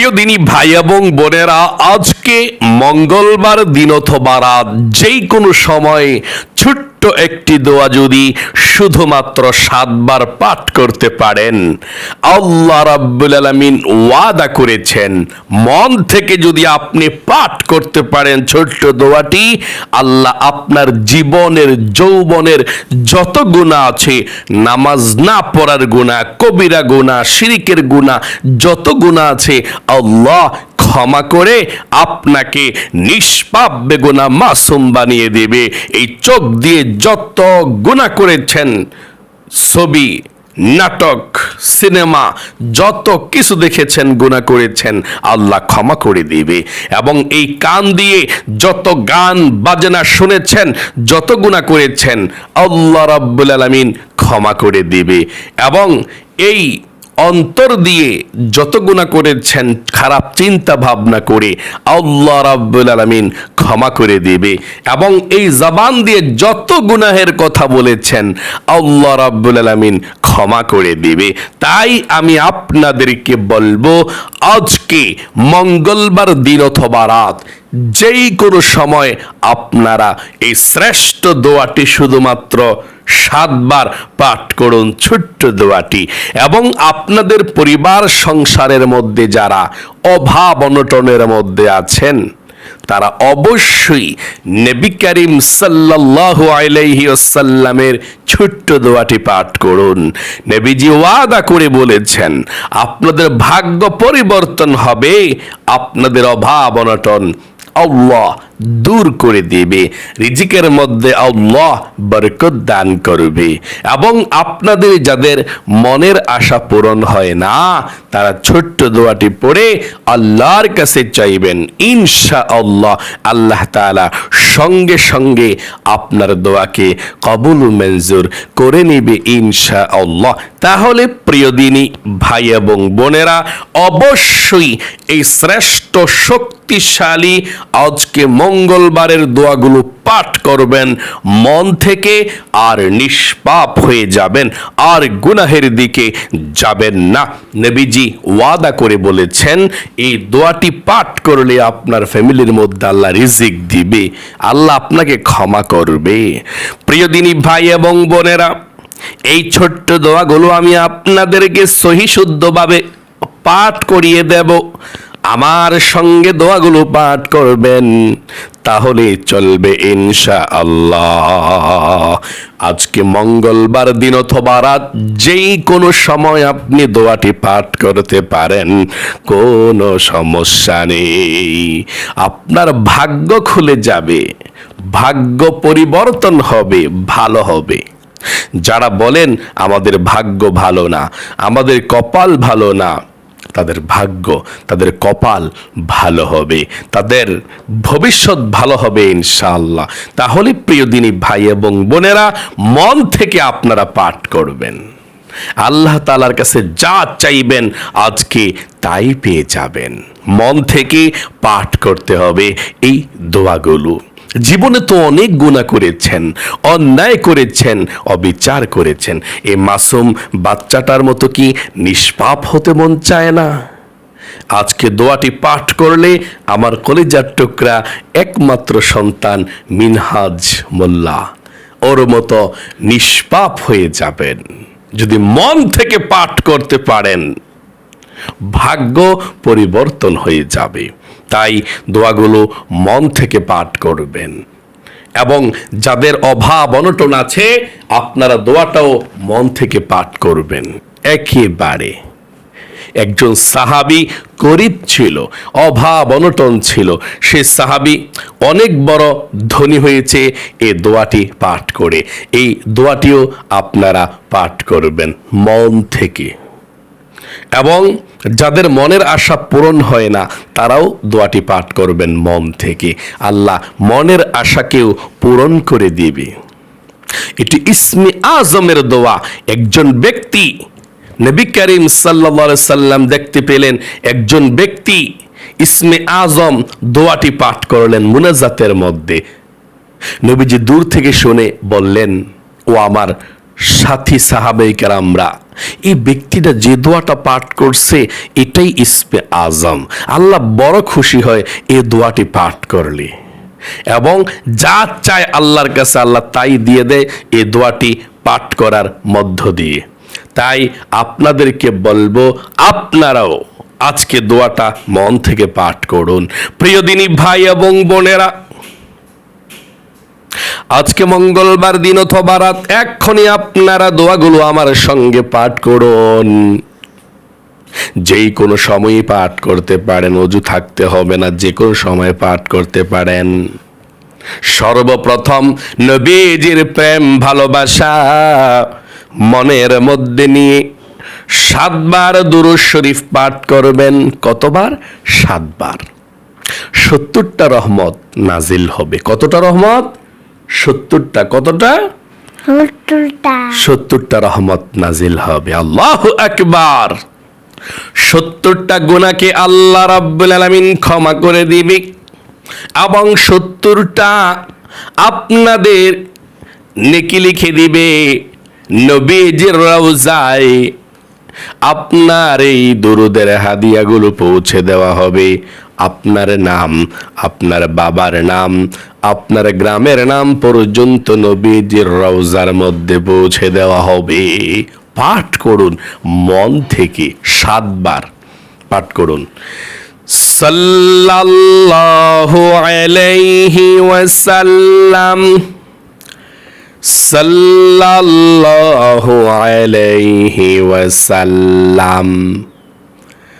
প্রিয় দিনী ভাই এবং বোনেরা আজকে মঙ্গলবার দিন অথবা রাত যেই কোনো সময় ছোট্ট একটি দোয়া যদি শুধুমাত্র সাতবার পাঠ করতে পারেন, আল্লাহ রাব্বুল আলামিন ওয়াদা করেছেন, মন থেকে যদি আপনি পাঠ করতে পারেন ছোট্ট দোয়াটি, আল্লাহ আপনার জীবনের, যৌবনের যত গুণা আছে, নামাজ না পড়ার গুণা কবিরা গুণা শিরিকের গুণা যত গুণা আছে, আল্লাহ ক্ষমা করে আপনাকে নিষ্পাপ বেগুনা মাসুম বানিয়ে দেবে। এই চোখ দিয়ে যত গুণা করেছেন ছবি, নাটক, সিনেমা, যত কিছু দেখেছেন, গুণা করেছেন, আল্লাহ ক্ষমা করে দিবে। এবং এই কান দিয়ে যত গান, বাজনা শুনেছেন, যত গুণা করেছেন, আল্লাহ রাব্বুল আলামিন ক্ষমা করে দিবে। এবং এই অন্তর দিয়ে যত গুণা করেছেন, খারাপ চিন্তা ভাবনা করে আল্লাহ রাব্বুল আলামিন ক্ষমা করে দেবে। এবং এই জবান দিয়ে যত গুনাহের কথা বলেছেন, আল্লাহ রাব্বুল আলামিন ক্ষমা করে দেবে। তাই আমি আপনাদেরকে বলব, আজকে মঙ্গলবার দিন অথবা রাত, যেই কোনো সময় আপনারা এই শ্রেষ্ঠ দোয়াটি শুধুমাত্র সাতবার পাঠ করুন ছোট্ট দোয়াটি। এবং আপনাদের পরিবার সংসারের মধ্যে যারা অভাব অনটনের মধ্যে আছেন, তারা অবশ্যই নবী করিম সাল্লাল্লাহু আলাইহি ওয়াসাল্লামের ছোট্ট দোয়াটি পাঠ করুন। নবীজি ওয়াদা করে বলেছেন, আপনাদের ভাগ্য পরিবর্তন হবে, আপনাদের অভাব অনটন আল্লাহ দূর করে দেবে। রিজিকের মধ্যে আল্লাহ বরকত দান করবে। এবং আপনাদের যাদের মনের আশা পূরণ হয় না, তারা ছোট্ট দোয়াটি পড়ে আল্লাহর কাছে চাইবেন। ইনশা আল্লাহ আল্লাহ তাআলা সঙ্গে সঙ্গে আপনার দোয়াকে কবুল মঞ্জুর করে নিবে ইনশা আল্লাহ তাহলে প্রিয় দিনী, ভাই এবং বোনেরা, অবশ্যই এই শ্রেষ্ঠ শক্তিশালী আজকে মঙ্গলবারের দোয়াগুলো পাঠ করবেন, মন থেকে আর নিষ্পাপ হয়ে যাবেন, আর গুনাহের দিকে যাবেন না। নবীজি ওয়াদা করে বলেছেন, এই দোয়াটি পাঠ করলে আপনার ফ্যামিলির মধ্যে আল্লাহ রিজিক দিবে, আল্লাহ আপনাকে ক্ষমা করবে। প্রিয় দিনী ভাই এবং বোনেরা, এই ছোট্ট দোয়াগুলো আমি আপনাদেরকে সহি শুদ্ধভাবে পাঠ করিয়ে দেব। আমার সঙ্গে দোয়াগুলো পাঠ করবেন, তাহলে চলবে ইনশা আল্লাহ আজকে মঙ্গলবার দিন অথবা রাত, যেই কোনো সময় আপনি দোয়াটি পাঠ করতে পারেন, কোনো সমস্যা নেই। আপনার ভাগ্য খুলে যাবে, ভাগ্য পরিবর্তন হবে, ভালো হবে। যারা বলেন, আমাদের ভাগ্য ভালো না, আমাদের কপাল ভালো না তাদের ভাগ্য, তাদের কপাল ভালো হবে, তাদের ভবিষ্যৎ ভালো হবে ইনশাআল্লাহ। তাহলে প্রিয় দিনী ভাই এবং বোনেরা, মন থেকে আপনারা পাঠ করবেন। আল্লাহ তালার কাছে যা চাইবেন আজকে তাই পেয়ে যাবেন। মন থেকে পাঠ করতে হবে এই দোয়াগুলো। জীবনে তো অনেক গুণা করেছেন, অন্যায় করেছেন, অবিচার করেছেন। এ মাসুম বাচ্চাটার মতো কি নিষ্পাপ হতে মন চায় না? আজকে দোয়াটি পাঠ করলে আমার কলেজার টুকরা একমাত্র সন্তান মিনহাজ মোল্লা। ওর মতো নিষ্পাপ হয়ে যাবেন, যদি মন থেকে পাঠ করতে পারেন, ভাগ্য পরিবর্তন হয়ে যাবে। তাই দোয়াগুলো মন থেকে পাঠ করবেন। এবং যাদের অভাব অনটন আছে, আপনারা দোয়াটাও মন থেকে পাঠ করবেন। একেবারে। একজন সাহাবি গরিব ছিল, অভাব অনটন ছিল, সে সাহাবি অনেক বড় ধনী হয়েছে, এ দোয়াটি পাঠ করে। এই দোয়াটিও আপনারা পাঠ করবেন মন থেকে। এবং যাদের মনের আশা পূরণ হয় না, তারাও দোয়াটি পাঠ করবেন মন থেকে। আল্লাহ মনের আশাকেও পূরণ করে দিবে। এটি ইসমি আজমের দোয়া। একজন ব্যক্তি, নবী করিম সাল্লা সাল্লাম দেখতে পেলেন, একজন ব্যক্তি ইসমে আজম দোয়াটি পাঠ করলেন মুনাজাতের মধ্যে। নবীজি দূর থেকে শুনে বললেন, ও আমার সাথী সাহাবেকের আমরা এই ব্যক্তিটা যে দোয়াটা পাঠ করছে, এটাই ইসমে আজম। আল্লাহ বড় খুশি হয় এ দোয়াটি পাঠ করলে। এবং যা চায় আল্লাহর কাছে আল্লাহ তাই দিয়ে দেয়, এ দোয়াটি পাঠ করার মধ্য দিয়ে। তাই আপনাদেরকে বলব, আপনারাও আজকে দোয়াটা মন থেকে পাঠ করুন। প্রিয় দিনী ভাই এবং বোনেরা আজকে মঙ্গলবার দিন অথবা রাত এক্ষণে আপনারা দোয়াগুলো আমার সঙ্গে পাঠ করুন। যেই কোনো সময়ই পাঠ করতে পারেন, অজু থাকতে হবে না, যে কোনো সময় পাঠ করতে পারেন। সর্বপ্রথম নবীজির প্রেম ভালোবাসা মনের মধ্যে নিয়ে সাতবার দুরুজ শরীফ পাঠ করবেন। কতবার? সাতবার। সত্তরটা রহমত নাজিল হবে। কতটা রহমত? সত্তরটা কতটা? সত্তরটা। রহমত নাজিল হবে আল্লাহ একবার সত্তরটা গুণাকে আল্লাহ রাব্বুল আলামিন ক্ষমা করে দিবে। এবং সত্তরটা আপনাদের নেকি লিখে দিবে নবীজির রওজায় আপনার এই দরুদের হাদিয়াগুলো পৌঁছে দেওয়া হবে। আপনার নাম, আপনার বাবার নাম, আপনার গ্রামের নাম পর্যন্ত নবীজির রওজার মধ্যে পৌঁছে দেওয়া হবে। পাঠ করুন, মন থেকে সাতবার পাঠ করুন। সাল্লাল্লাহু আলাইহি ওয়াসাল্লাম। সাল্লাল্লাহু আলাইহি ওয়াসাল্লাম।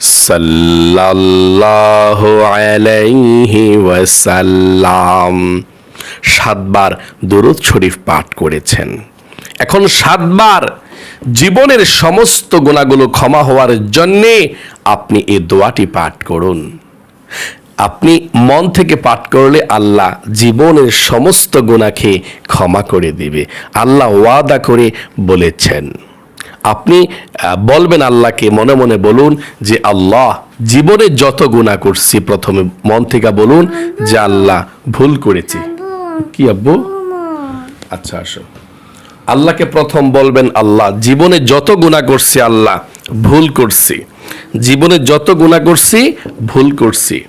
সাল্লাল্লাহু আলাইহি ওয়াসাল্লাম সাতবার দরুদ শরীফ পাঠ করেছেন। এখন সাতবার জীবনের সমস্ত গুণাগুলো ক্ষমা হওয়ার জন্যে আপনি এই দোয়াটি পাঠ করুন। আপনি মন থেকে পাঠ করলে আল্লাহ জীবনের সমস্ত গুণাকে ক্ষমা করে দিবে। আল্লাহ ওয়াদা করে বলেছেন আপনি বলবেন আল্লাহকে, মনে মনে বলুন যে আল্লাহ জীবনে যত গুণা করছি, প্রথমে মন থেকে বলুন যে আল্লাহ ভুল করেছি। কি আব্বু? আচ্ছা আসো। আল্লাহকে প্রথম বলবেন আল্লাহ, জীবনে যত গুণা করছি, আল্লাহ ভুল করছি। জীবনে যত গুণা করছি, ভুল করছি।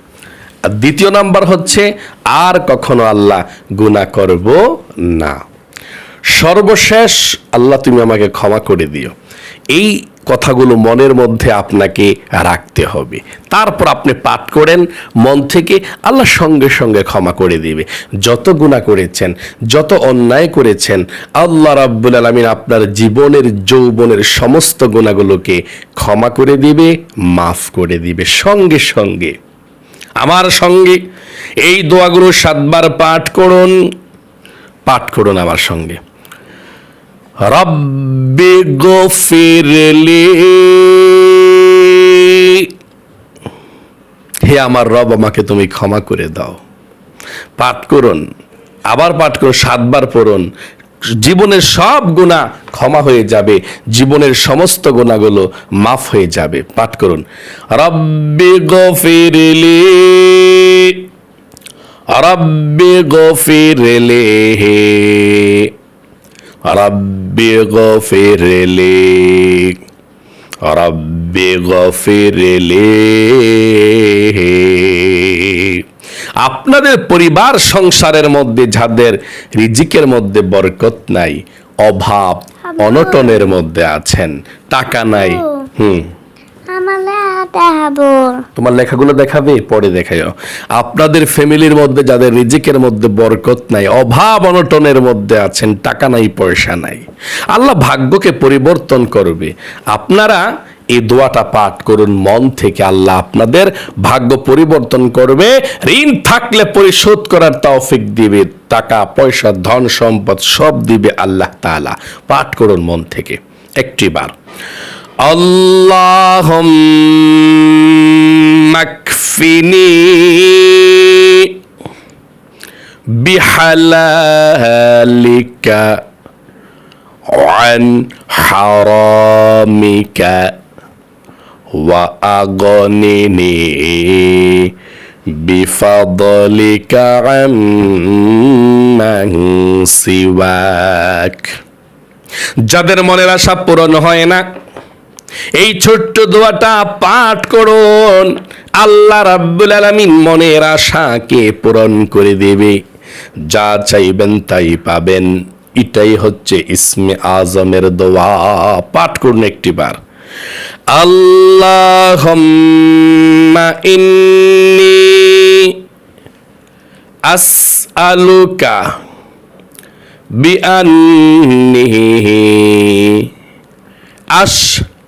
আর দ্বিতীয় নাম্বার হচ্ছে, আর কখনো আল্লাহ গুণা করব না। সর্বশেষ আল্লাহ তুমি আমাকে ক্ষমা করে দিও। এই কথাগুলো মনের মধ্যে আপনাকে রাখতে হবে। তারপর আপনি পাঠ করেন, মন থেকে আল্লাহ সঙ্গে সঙ্গে ক্ষমা করে দিবে। যত গুণা করেছেন, যত অন্যায় করেছেন, আল্লাহ রাব্বুল আলমিন আপনার জীবনের, যৌবনের সমস্ত গুণাগুলোকে ক্ষমা করে দিবে, মাফ করে দিবে। সঙ্গে সঙ্গে, আমার সঙ্গে এই দোয়াগুলো সাতবার পাঠ করুন পাঠ করুন আমার সঙ্গে। রব্বি গফিরলি হে আমার রব, আমাকে তুমি ক্ষমা করে দাও। পাঠ করুন, আবার পাঠ করুন, সাতবার পড়ুন। জীবনের সব গুণা ক্ষমা হয়ে যাবে, জীবনের সমস্ত গুণাগুলো মাফ হয়ে যাবে। পাঠ করুন, রব্বি গফিরলি রব্বি গফিরলি রব্বি গফিরলি রব্বি গফিরলি আপনাদের পরিবার সংসারের মধ্যে যাদের রিজিকের মধ্যে বরকত নাই অভাব অনটনের মধ্যে আছেন টাকা নাই হুম। আমার তোমার লেখাগুলো দেখাবে? পরে দেখাইও। আপনাদের ফ্যামিলির মধ্যে যাদের রিজিকের মধ্যে বরকত নাই, অভাব অনটনের মধ্যে আছেন, টাকা নাই, পয়সা নাই, আল্লাহ ভাগ্যকে পরিবর্তন করবে। আপনারা এই দোয়াটা পাঠ করুন, মন থেকে আল্লাহ আপনাদের ভাগ্য পরিবর্তন করবে। ঋণ থাকলে পরিশোধ করার তৌফিক দিবে, টাকা, পয়সা, ধন সম্পদ সব দিবে আল্লাহ তাআলা। পাঠ করুন মন থেকে। একটি বার اللهم اكفني بحلالك عن حرامك وأغنني بفضلك عمن سواك যাদের মনের আশা পূরণ হয় না এই ছোট্ট দোয়াটা পাঠ করুন। আল্লাহ রাব্বুল আলামিন মনের আশাকে পূরণ করে দেবে। যা চাইবেন তাই পাবেন। এটাই হচ্ছে ইসমে আজমের দোয়া। পাঠ করুন একটি বার। আল্লাহ ইন্নি আসআলুকা বিআন্নি আশ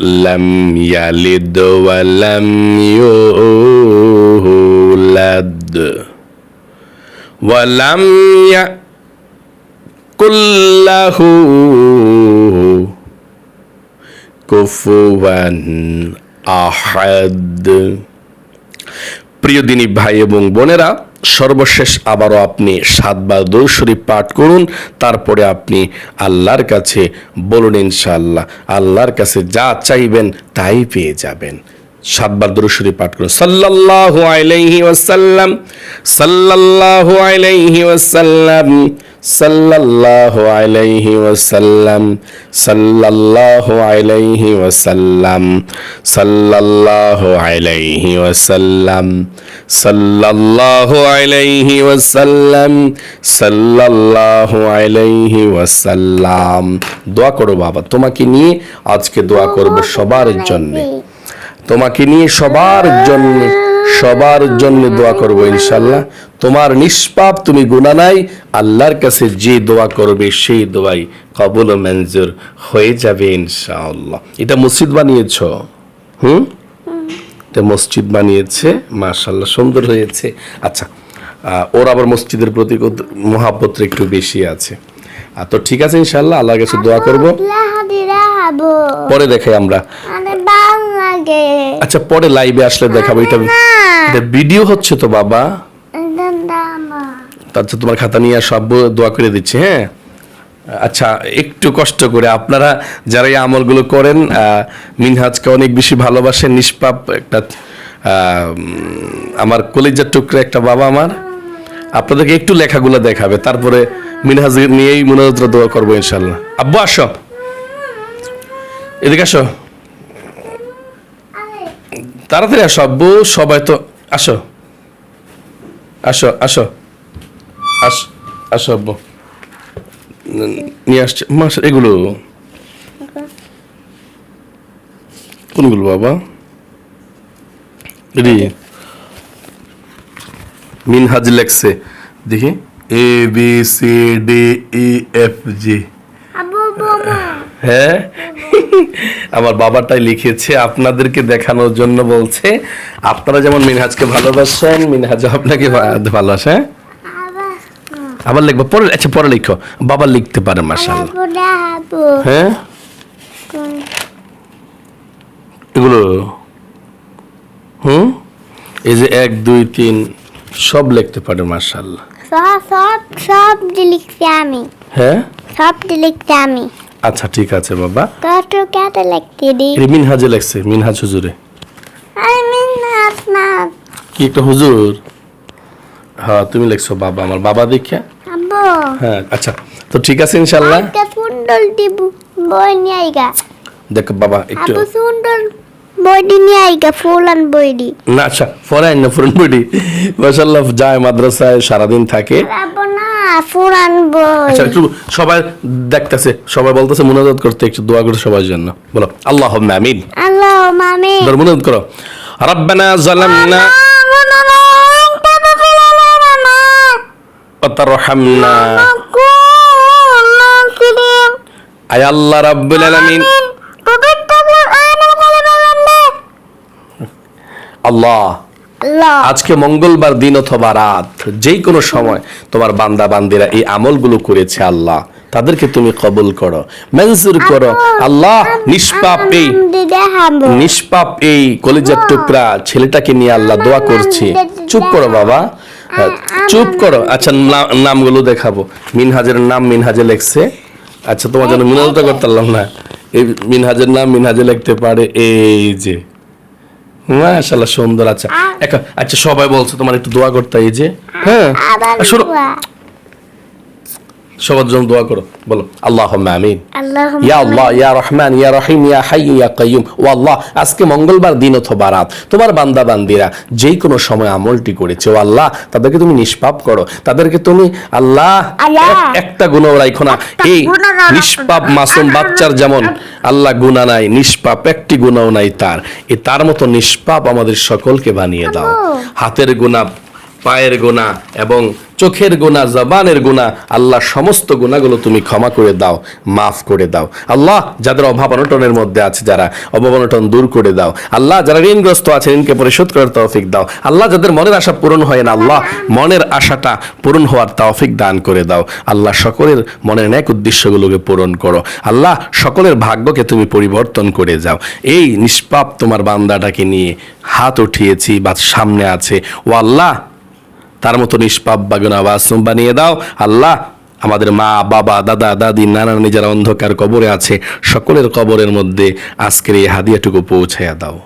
لم يلد ولم يولد ولم يكن له كفوا أحد প্রিয় দিনী ভাই এবং বোনেরা সর্বশেষ আবারও আপনি সাতবার দৌড় শরীফ পাঠ করুন, তারপরে আপনি আল্লাহর কাছে বলুন ইনশাআল্লাহ। আল্লাহর কাছে যা চাইবেন তাই পেয়ে যাবেন। সাতবার দরুদ শরীফ পাঠ করুন। সাল্লাল্লাহু আলাইহি ওয়াসাল্লাম, সাল্লাল্লাহু আলাইহি ওয়াসাল্লাম সাল্লাল্লাহু আলাইহি ওয়াসাল্লাম, সাল্লাল্লাহু আলাইহি ওয়াসাল্লাম, সাল্লাল্লাহু আলাইহি ওয়াসাল্লাম, সাল্লাল্লাহু আলাইহি ওয়াসাল্লাম, সাল্লাল্লাহু আলাইহি ওয়াসাল্লাম। দোয়া করো বাবা, তোমাকে নিয়ে আজকে দোয়া করব সবার জন্য। তোমাকে নিয়ে সবার জন্য সবার জন্য দোয়া করব ইনশাল্লাহ তোমার নিষ্পাপ তুমি গুণা নাই আল্লাহর কাছে যে দোয়া করবে সেই দোয়াই কবল মঞ্জুর হয়ে যাবে ইনশাআল্লাহ। এটা মসজিদ বানিয়েছ? হুম? এটা মসজিদ বানিয়েছে মাশাল্লাহ সুন্দর হয়েছে। আচ্ছা ওর আবার মসজিদের প্রতি মহাব্বতটা একটু বেশি আছে। আহ, তো ঠিক আছে ইনশাল্লাহ আল্লাহর কাছে দোয়া করব। পরে দেখাই আমরা। লাগে আচ্ছা পরে লাইভে আসলে দেখাবো এটা এটা ভিডিও হচ্ছে তো বাবা। তাহলে তোমার খাতা নিয়ে সব দোয়া করে দিচ্ছি হ্যাঁ? আচ্ছা একটু কষ্ট করে আপনারা যারা এই আমলগুলো করেন মিনহাজকে অনেক বেশি ভালোবাসেন নিষ্পাপ একটা আমার কলেজের টুকরা একটা বাবা আমার। আপনাদেরকে একটু লেখাগুলো দেখাবে তারপরে মিনহাজ নিয়েই মনোযোগ দোয়া করব ইনশাল্লাহ আব্বু আসো। এদিকে আসো। তাড়াতাড়ি আসো আব্বু। সবাই তো আসো। আসো আসো। আস আসো আব্বু। নিয়ে আসছে। মাস এগুলো। কোনগুলো বাবা? রি মিনহাজ লেখছে। দেখি। A B C D E F G. হ্যাঁ? আমার বাবাটাই লিখেছে আপনাদেরকে দেখানোর জন্য বলছে আপনারা যেমন মিনহাজকে ভালোবাসেন মিনহাজ আপনাকে ভালোবাসে হ্যাঁ? আবার লিখব পরে আচ্ছা পরে লিখো। বাবা লিখতে পারে দেখাবো হ্যাঁ? এগুলো হুম? এই যে এক দুই তিন সব লিখতে পারে সব সব সব লিখছি আমি। হ্যাঁ? সব লিখছি আমি। আচ্ছা ঠিক আছে বাবা। কত কত লিখতে দি। এটা মিনহাজে লেখছে মিনহাজ হুজুরে। আমি নাচ নাচ কি একটা হুজুর? হ্যাঁ তুমি লিখছো বাবা আমার বাবা দেখে আবু হ্যাঁ আচ্ছা তো ঠিক আছে ইনশাল্লাহ একটা সুন্দর দিব বই নিয়ে আইগা। দেখো বাবা একটু আবু সুন্দর বইটি নিয়ে আইগা ফুলান বইটি না আচ্ছা পরে আইন না ফুরন বডি মাশাল্লাহ যায় মাদ্রাসায় সারাদিন থাকে। আবু না ফুলান বই আচ্ছা একটু সবাই দেখতেছে সবাই বলতেছে মুনাজাত করতে একটু দোয়া করতে সবার জন্য বলো আল্লাহ আমিন আল্লাহ মামি ধর মুনাজাত করো রব্বানা জালামনা وترحمنا আয় আল্লাহ রাব্বুল আলামিন আল্লাহ আজকে মঙ্গলবার দিন অথবা রাত যেই কোনো সময় তোমার বান্দা বান্দিরা এই আমলগুলো করেছে আল্লাহ। তাদেরকে তুমি কবুল করো মঞ্জুর করো। আল্লাহ নিষ্পাপ এই নিষ্পাপ এই কলিজার টুকরা ছেলেটাকে নিয়ে আল্লাহ দোয়া করছি। চুপ করো বাবা। হ্যাঁ, চুপ করো। আচ্ছা নামগুলো দেখাবো। মিনহাজের নাম মিনহাজে লেখছে। আচ্ছা তোমার জন্য মিনাজটা করতে পারলাম না। এই মিনহাজের নাম মিনহাজে লিখতে পারে এই যে। মাশাআল্লাহ সুন্দর আচ্ছা এক- আচ্ছা সবাই বলছো তোমার একটু দোয়া করতে এই যে। হ্যাঁ। শোনো সবার জন্য দোয়া করো বলো আল্লাহ আমিন। ইয়া আল্লাহ ইয়া রহমান ইয়া রহিম ইয়া হাই ইয়া কাইয়ুম। ও আল্লাহ আজকে মঙ্গলবার দিন অথবা রাত তোমার বান্দা বান্দিরা যেই কোনো সময় আমলটি করেছে ও আল্লাহ তাদেরকে তুমি নিষ্পাপ করো। তাদেরকে তুমি আল্লাহ। একটা গুণও রাখো না। এই। নিষ্পাপ মাসুম বাচ্চার যেমন আল্লাহ। গুণা নাই নিষ্পাপ একটি গুণাও নাই তার। এ তার মতো নিষ্পাপ আমাদের সকলকে বানিয়ে দাও। হাতের গুণা পায়ের গোনা এবং চোখের গোনা, জবানের গোনা, আল্লাহ সমস্ত গুণাগুলো তুমি ক্ষমা করে দাও, মাফ করে দাও। আল্লাহ যাদের অভাব অনটনের মধ্যে আছে যারা, অভাব অনটন দূর করে দাও। আল্লাহ যারা ঋণগ্রস্ত আছে, ঋণকে পরিশোধ করার তৌফিক দাও। আল্লাহ যাদের মনের আশা পূরণ হয় না, আল্লাহ মনের আশাটা পূরণ হওয়ার তৌফিক দান করে দাও। আল্লাহ সকলের মনের ন্যাক উদ্দেশ্যগুলোকে পূরণ করো। আল্লাহ সকলের ভাগ্যকে তুমি পরিবর্তন করে যাও। এই নিষ্পাপ তোমার বান্দাটাকে নিয়ে হাত উঠিয়েছি বা সামনে আছে। ও আল্লাহ তার মতো নিষ্পাপ বাসুম বানিয়ে দাও। আল্লাহ আমাদের মা, বাবা, দাদা, দাদি, নানা, নানি যারা অন্ধকার কবরে আছে, সকলের কবরের মধ্যে আজকের এই হাদিয়াটুকু পৌঁছাইয়া দাও।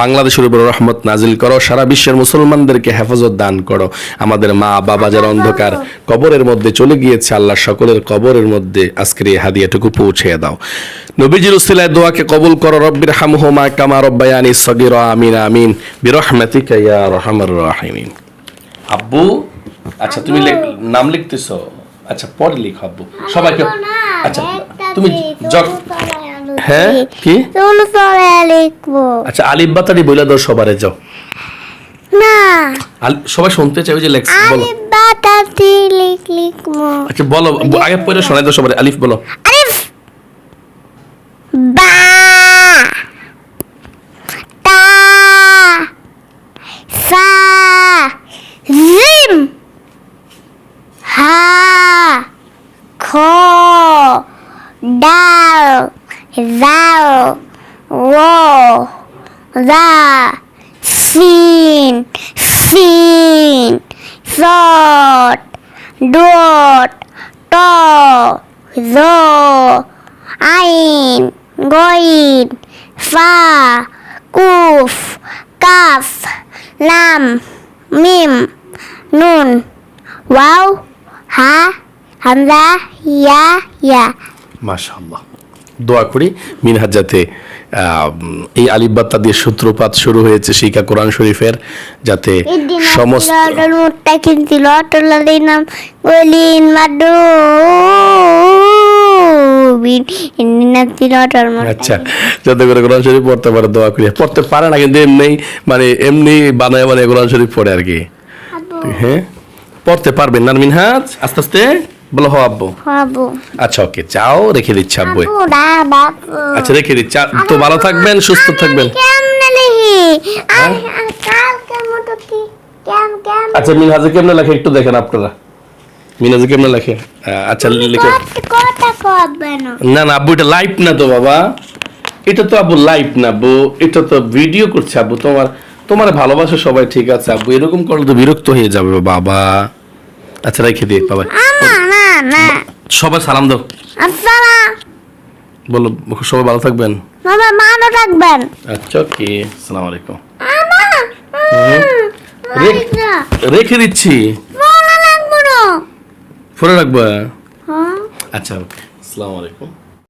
বাংলাদেশের উপর রহমত নাজিল করো, সারা বিশ্বের মুসলমানদেরকে হেফাজত দান করো। আমাদের মা, বাবা যারা অন্ধকার কবরের মধ্যে চলে গিয়েছে, আল্লাহ সকলের কবরের মধ্যে আজকের এই হাদিয়াটুকু পৌঁছে দাও। নবীজির উসিলায় দোয়াকে কবুল করো, রব্বির হামহুমা কামা রব্বায়ানি সগীর, আমিন আমিন। বিরহমাতিকা ইয়া রহমার রাহিমিন। আব্বু আচ্ছা তুমি নাম লিখতেছো। আচ্ছা পরে লিখো আব্বু সবাইকে আচ্ছা তুমি হ্যাঁ কি? লিখব। আচ্ছা আলিফ বাতারি বইলা দাও সবারে যাও। না। আলি- সবাই শুনতে চাই ওই যে লেখ বলো। আলিফ লিখ লিখব। আচ্ছা বলো আগে পরে শোনাই দাও সবারে আলিফ বলো। a co dal dal wo ra, xin xin giọt đuột to dô ein goin fa kuf kaf lam mim nun wow. হা হামজা ইয়া ইয়া। মাশাআল্লাহ। দোয়া করি মিনহাজ যাতে এই আলিফ বাত্তা দিয়ে সূত্রপাত শুরু হয়েছে শিকা কোরআন শরীফের যাতে সমস্ত আচ্ছা যাতে করে কোরআন শরীফ পড়তে পারে দোয়া করি। পড়তে পারে না কিন্তু এমনি মানে এমনি বানায় বানায় কোরআন শরীফ পড়ে আর কি। হ্যাঁ? পড়তে পারবেন না মিনহাজ আস্তে আস্তে বলো হো আব্বু। বাবু আচ্ছা ওকে চাও রেখে দিচ্ছি আব্বু। আচ্ছা রেখে দিচ্ছি। তো ভালো থাকবেন সুস্থ থাকবেন। কেম আচ্ছা মিনহাজে কেমনে লেখে? একটু দেখেন আপনারা। মিনহাজে কেমনে লেখে? আচ্ছা লিখে না? না আব্বু এটা লাইভ না তো বাবা। এটা তো আব্বু লাইভ না আব্বু। এটা তো ভিডিও করছে আব্বু তোমার তোমার ভালোবাসা সবাই ঠিক আছে আব্বু। এরকম করলে তো বিরক্ত হয়ে যাবে বাবা। আচ্ছা রেখে দিয়ে বাবা। সবাই সালাম দাও। বলো সবাই ভালো থাকবেন? বাবা মানো রাখবেন আচ্ছা ওকে। আসসালামু আলাইকুম। রেখে দিচ্ছি। ফোনে রাখব হ্যাঁ। আচ্ছা ওকে। আসসালামু আলাইকুম।